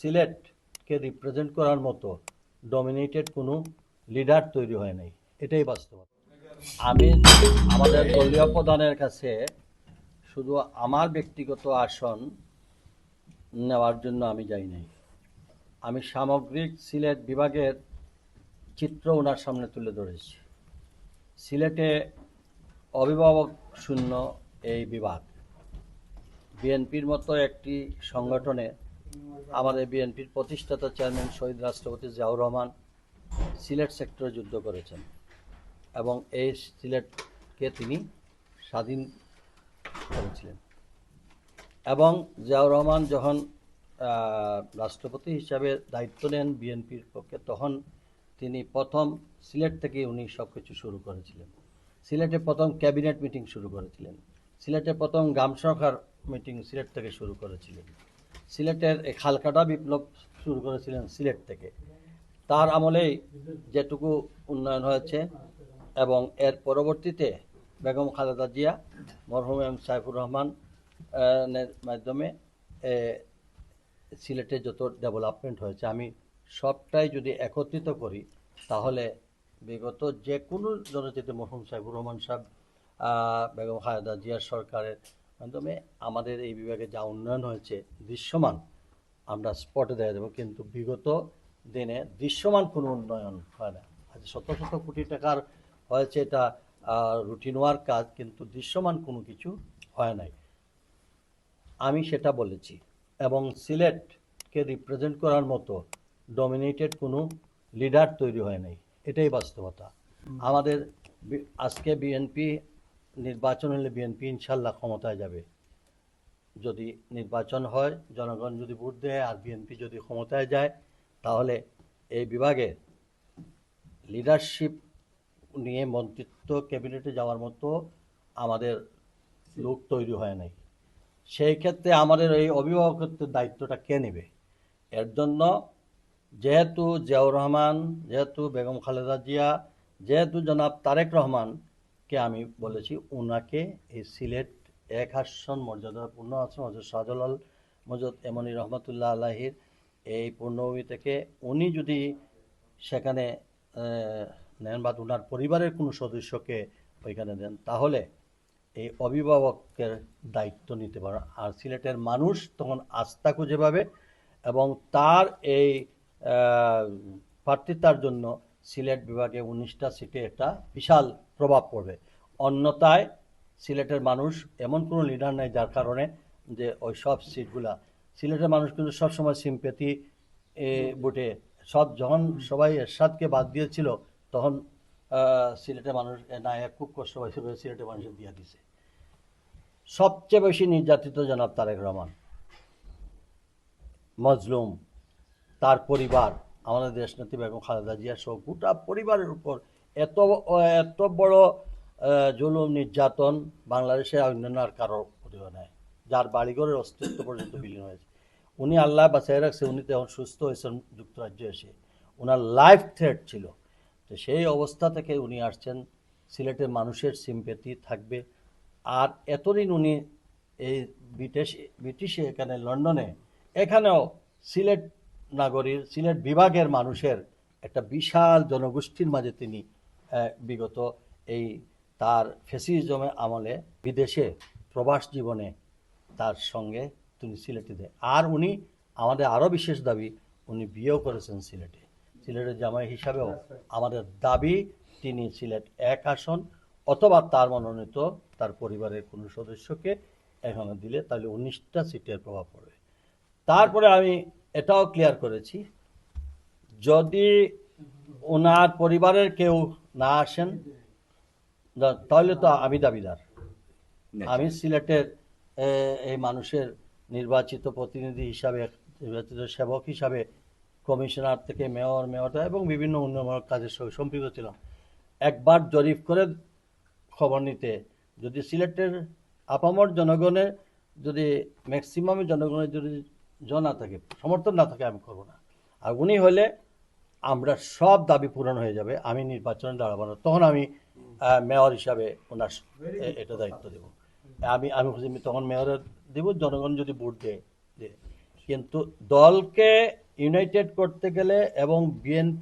সিলেটকে represent করার মতো dominated কোনো লিডার তৈরি হয় নাই। এটাই বাস্তবতা আমি আমাদের দলীয় প্রধানের কাছে শুধু আমার ব্যক্তিগত আসন নেওয়ার জন্য আমি যাই নাই। আমি সামগ্রিক সিলেট বিভাগের চিত্র ওনার সামনে তুলে ধরেছি। সিলেটে অভিভাবক শূন্য এই বিভাগ। বিএনপির মতো একটি সংগঠনে আমাদের বিএনপির প্রতিষ্ঠাতা চেয়ারম্যান শহীদ রাষ্ট্রপতি জিয়াউর রহমান সিলেট সেক্টরে যুদ্ধ করেছেন এবং এই সিলেটকে তিনি স্বাধীন করেছিলেন। এবং জিয়াউর রহমান যখন রাষ্ট্রপতি হিসাবে দায়িত্ব নেন বিএনপির পক্ষে, তখন তিনি প্রথম সিলেট থেকে উনি সব কিছু শুরু করেছিলেন। সিলেটে প্রথম ক্যাবিনেট মিটিং শুরু করেছিলেন। সিলেটে প্রথম গ্রাম সরকার মিটিং সিলেট থেকে শুরু করেছিলেন। সিলেটের খালকাটা বিপ্লব শুরু করেছিলেন সিলেট থেকে। তার আমলেই যেটুকু উন্নয়ন হয়েছে এবং এর পরবর্তীতে বেগম খালেদা জিয়া, মরহুম এম সাইফুর রহমান মাধ্যমে সিলেটে যত ডেভেলপমেন্ট হয়েছে, আমি সবটাই যদি একত্রিত করি, তাহলে বিগত যে কোনো জনচিত মরহুম সাইফুর রহমান সাহেব বেগম খালেদা জিয়ার সরকারের মাধ্যমে আমাদের এই বিভাগে যা উন্নয়ন হয়েছে দৃশ্যমান আমরা স্পটে দেখা দেবো কিন্তু বিগত দিনে দৃশ্যমান কোনো উন্নয়ন হয় না। আজ শত শত কোটি টাকার হয়েছে এটা রুটিন ওয়ার্ক কাজ কিন্তু দৃশ্যমান কোনো কিছু হয় নাই। আমি সেটা বলেছি এবং সিলেটকে রিপ্রেজেন্ট করার মতো ডমিনেটেড কোনো লিডার তৈরি হয় নাই। এটাই বাস্তবতা। আমাদের আজকে বিএনপি নির্বাচন হলে বিএনপি ইনশাল্লাহ ক্ষমতায় যাবে। যদি নির্বাচন হয়, জনগণ যদি ভোট দেয় আর বিএনপি যদি ক্ষমতায় যায়, তাহলে এই বিভাগে লিডারশিপ নিয়ে মন্ত্রিত্ব ক্যাবিনেটে যাওয়ার মতো আমাদের লোক তৈরি হয় নাই। সেই ক্ষেত্রে আমাদের এই অভিভাবকত্বের দায়িত্বটা কে নেবে? এর জন্য যেহেতু জিয়াউর রহমান, যেহেতু বেগম খালেদা জিয়া, যেহেতু জনাব তারেক রহমানকে আমি বলেছি ওনাকে এই সিলেট এক আসন মর্যাদাপূর্ণ আসন হজরত শাহজালাল মজদ, এমনি রহমতুল্লাহ আলাহির এই পূর্ণভূমি থেকে উনি যদি সেখানে নেন বা ওনার পরিবারের কোনো সদস্যকে ওইখানে দেন, তাহলে এই অভিভাবকের দায়িত্ব নিতে পারে আর সিলেটের মানুষ তখন আস্থা খুঁজে পাবে এবং তার এই প্রার্থিতার জন্য সিলেট বিভাগে উনিশটা সিটে একটা বিশাল প্রভাব পড়বে। অন্যথায় সিলেটের মানুষ এমন কোনো লিডার নেই যার কারণে যে ওই সব সিটগুলা, সিলেটের মানুষ কিন্তু সবসময় সিম্পেথি বুটে। সব যখন সবাই এরশাদকে বাদ দিয়েছিল, তখন সিলেটের মানুষ, এ না এ খুব কষ্ট বলে সিলেটের মানুষের দিয়ে দিছে। সবচেয়ে বেশি নির্যাতিত জনাব তারেক রহমান। মজলুম, তার পরিবার আমাদের দেশ দেশনেত্রী বেগম খালেদা জিয়া সহ গোটা পরিবারের উপর এত এত বড় জুলুম, নির্যাতন বাংলাদেশে অন্যান্য আর কারও প্রতিভা নেয় যার বাড়িঘরের অস্তিত্ব পর্যন্ত বিলীন হয়েছে। উনি আল্লাহ বাঁচাই রাখছে, উনি তো এখন সুস্থ হয়েছেন যুক্তরাজ্যে এসে। ওনার লাইফ থ্রেট ছিল। তো সেই অবস্থা থেকে উনি আসছেন। সিলেটের মানুষের সিম্পেথি থাকবে। আর এতদিন উনি এই ব্রিটিশ, ব্রিটিশে এখানে লন্ডনে, এখানেও সিলেট নাগরীর সিলেট বিভাগের মানুষের একটা বিশাল জনগোষ্ঠীর মাঝে তিনি বিগত এই তার ফেসিজমে আমলে বিদেশে প্রবাস জীবনে তার সঙ্গে তিনি সিলেটে দেয় আর উনি আমাদের আরও বিশেষ দাবি, উনি বিয়েও করেছেন সিলেটে। সিলেটের জামাই হিসাবেও আমাদের দাবি, তিনি সিলেট এক আসন অথবা তার মনোনীত তার পরিবারের কোনো সদস্যকে এখানে দিলে তাহলে উনিশটা সিটের প্রভাব পড়বে। তারপরে আমি এটাও ক্লিয়ার করেছি। যদি ওনার পরিবারের কেউ না আসেন তাহলে তো আমি দাবিদার। আমি সিলেটের এই মানুষের নির্বাচিত প্রতিনিধি হিসাবে নির্বাচিত সেবক হিসাবে কমিশনার থেকে মেয়র মেয়র এবং বিভিন্ন উন্নয়নমূলক কাজের সঙ্গে সম্পৃক্ত ছিলাম। একবার জরিপ করে খবর নিতে। যদি সিলেটের আপামর জনগণের যদি ম্যাক্সিমাম জনগণের যদি জ না থাকে, সমর্থন না থাকে, আমি করব না। আর উনি হলে আমরা সব দাবি পূরণ হয়ে যাবে, আমি নির্বাচনে দাঁড়াবো না। তখন আমি মেয়র হিসাবে ওনার এটা দায়িত্ব দেব। আমি আমি তখন মেয়রের দেব, জনগণ যদি ভোট দেয়। কিন্তু দলকে ইউনাইটেড করতে গেলে এবং বিএনপি